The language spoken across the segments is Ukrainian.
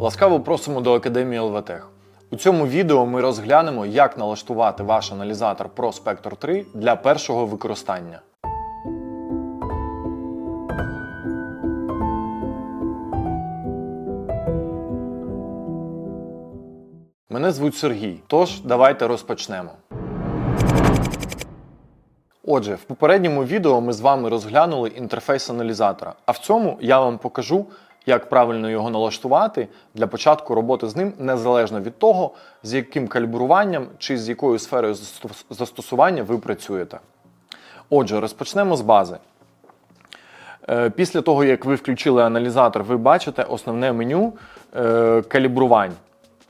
Ласкаво просимо до Академії ЛВТЕХ. У цьому відео ми розглянемо, як налаштувати ваш аналізатор Pro Spector 3 для першого використання. Мене звуть Сергій, тож давайте розпочнемо. Отже, в попередньому відео ми з вами розглянули інтерфейс аналізатора, а в цьому я вам покажу, як правильно його налаштувати для початку роботи з ним, незалежно від того, з яким калібруванням чи з якою сферою застосування ви працюєте. Отже, розпочнемо з бази. Е, Після того, як ви включили аналізатор, ви бачите основне меню е, калібрувань.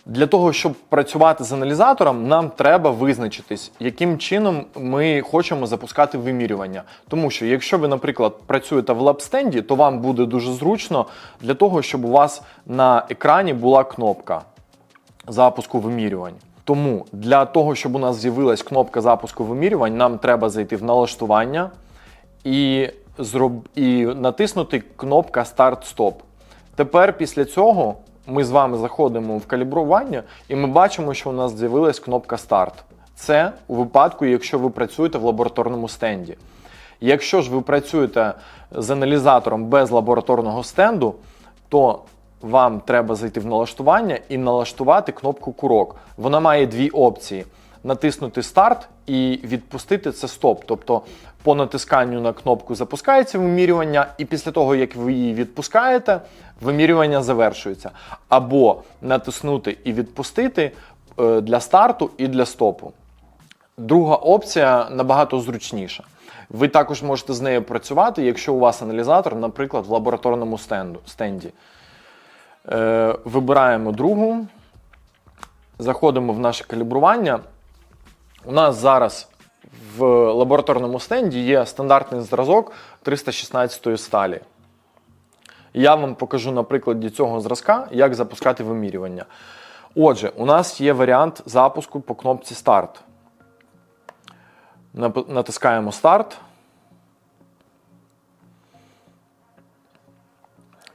Для того, щоб працювати з аналізатором, нам треба визначитись, яким чином ми хочемо запускати вимірювання. Тому що, якщо ви, наприклад, працюєте в лабстенді, то вам буде дуже зручно для того, щоб у вас на екрані була кнопка запуску вимірювань. Тому для того, щоб у нас з'явилась кнопка запуску вимірювань, нам треба зайти в налаштування і, зроб... і натиснути кнопка Старт-Стоп. Тепер після цього ми з вами заходимо в калібрування і ми бачимо, що у нас з'явилась кнопка Старт. Це у випадку, якщо ви працюєте в лабораторному стенді. Якщо ж ви працюєте з аналізатором без лабораторного стенду, то вам треба зайти в налаштування і налаштувати кнопку курок. Вона має дві опції: натиснути старт і відпустити це стоп. Тобто по натисканню на кнопку запускається вимірювання, і після того, як ви її відпускаєте, вимірювання завершується. Або натиснути і відпустити е, для старту і для стопу. Друга опція набагато зручніша. Ви також можете з нею працювати, якщо у вас аналізатор, наприклад, в лабораторному стенду, стенді. Е, вибираємо другу, заходимо в наше калібрування. У нас зараз в лабораторному стенді є стандартний зразок 316-ї сталі. Я вам покажу на прикладі цього зразка, як запускати вимірювання. Отже, у нас є варіант запуску по кнопці Старт. Натискаємо Старт.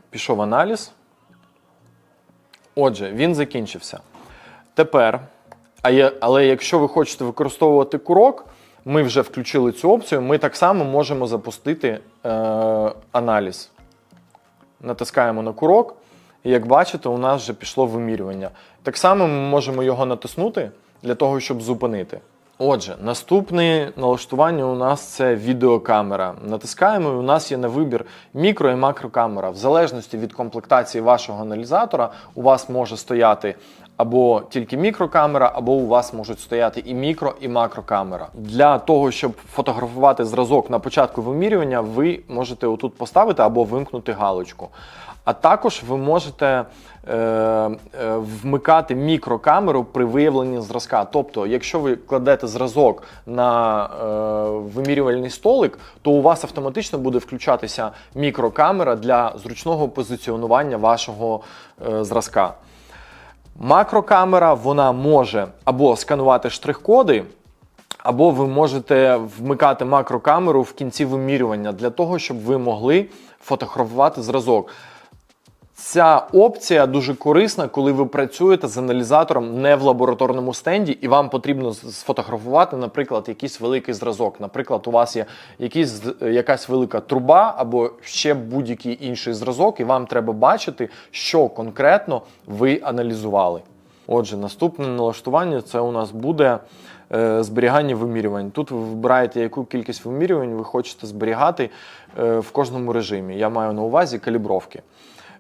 Пішов аналіз. Отже, він закінчився. Тепер, а є, але якщо ви хочете використовувати курок, ми вже включили цю опцію, ми так само можемо запустити е, аналіз. Натискаємо на курок, і як бачите, у нас вже пішло вимірювання. Так само ми можемо його натиснути для того, щоб зупинити. Отже, наступне налаштування у нас це відеокамера. Натискаємо, і у нас є на вибір мікро і макрокамера. В залежності від комплектації вашого аналізатора, у вас може стояти або тільки мікрокамера, або у вас можуть стояти і мікро, і макрокамера. Для того, щоб фотографувати зразок на початку вимірювання, ви можете отут поставити або вимкнути галочку. А також ви можете е, е, вмикати мікрокамеру при виявленні зразка. Тобто, якщо ви кладете зразок на е, вимірювальний столик, то у вас автоматично буде включатися мікрокамера для зручного позиціонування вашого е, зразка. Макрокамера вона може або сканувати штрих-коди, або ви можете вмикати макрокамеру в кінці вимірювання для того, щоб ви могли фотографувати зразок. Ця опція дуже корисна, коли ви працюєте з аналізатором не в лабораторному стенді, і вам потрібно сфотографувати, наприклад, якийсь великий зразок. Наприклад, у вас є якийсь, з- якась велика труба або ще будь-який інший зразок, і вам треба бачити, що конкретно ви аналізували. Отже, наступне налаштування це у нас буде е, зберігання вимірювань. Тут ви вибираєте, яку кількість вимірювань ви хочете зберігати е, в кожному режимі. Я маю на увазі калібровки.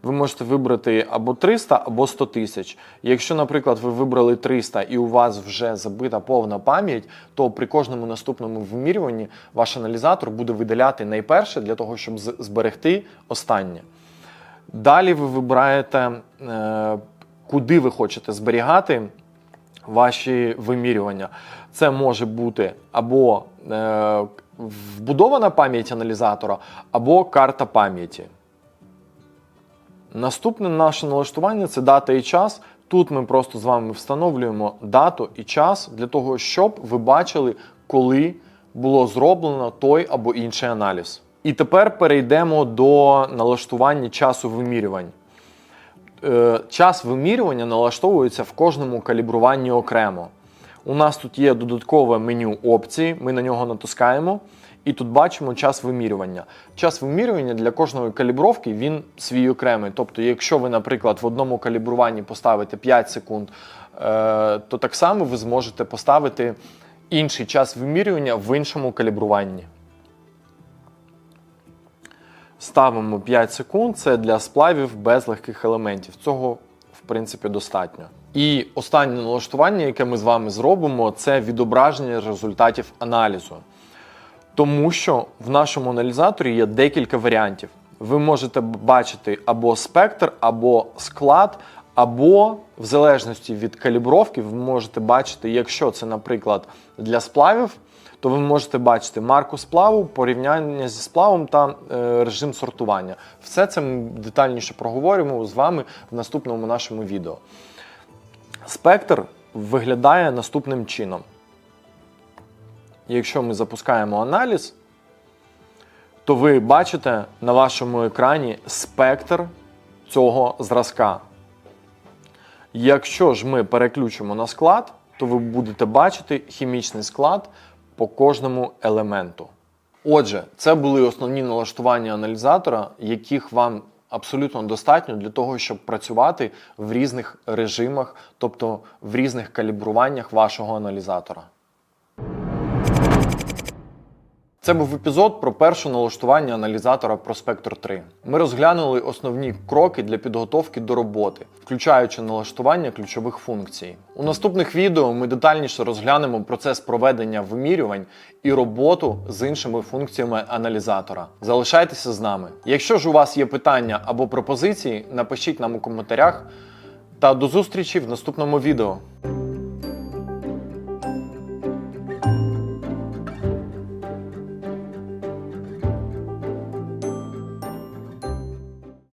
Ви можете вибрати або 300, або 100 тисяч. Якщо, наприклад, ви вибрали 300 і у вас вже забита повна пам'ять, то при кожному наступному вимірюванні ваш аналізатор буде видаляти найперше для того, щоб зберегти останнє. Далі ви вибираєте, е, куди ви хочете зберігати ваші вимірювання. Це може бути або е, вбудована пам'ять аналізатора, або карта пам'яті. Наступне наше налаштування це дата і час. Тут ми просто з вами встановлюємо дату і час для того, щоб ви бачили, коли було зроблено той або інший аналіз. І тепер перейдемо до налаштування часу вимірювань. Е, час вимірювання налаштовується в кожному калібруванні окремо. У нас тут є додаткове меню опції, ми на нього натискаємо, і тут бачимо час вимірювання. Час вимірювання для кожної калібровки він свій окремий. Тобто, якщо ви, наприклад, в одному калібруванні поставите 5 секунд, е, то так само ви зможете поставити інший час вимірювання в іншому калібруванні. Ставимо 5 секунд. Це для сплавів без легких елементів. Цього, в принципі, достатньо. І останнє налаштування, яке ми з вами зробимо, це відображення результатів аналізу. Тому що в нашому аналізаторі є декілька варіантів. Ви можете бачити або спектр, або склад, або в залежності від калібровки, ви можете бачити, якщо це, наприклад, для сплавів, то ви можете бачити марку сплаву, порівняння зі сплавом та е, режим сортування. Все це ми детальніше проговоримо з вами в наступному нашому відео. Спектр виглядає наступним чином. Якщо ми запускаємо аналіз, то ви бачите на вашому екрані спектр цього зразка. Якщо ж ми переключимо на склад, то ви будете бачити хімічний склад по кожному елементу. Отже, це були основні налаштування аналізатора, яких вам абсолютно достатньо для того, щоб працювати в різних режимах, тобто в різних калібруваннях вашого аналізатора. Це був епізод про перше налаштування аналізатора Prospector 3. Ми розглянули основні кроки для підготовки до роботи, включаючи налаштування ключових функцій. У наступних відео ми детальніше розглянемо процес проведення вимірювань і роботу з іншими функціями аналізатора. Залишайтеся з нами. Якщо ж у вас є питання або пропозиції, напишіть нам у коментарях. Та до зустрічі в наступному відео.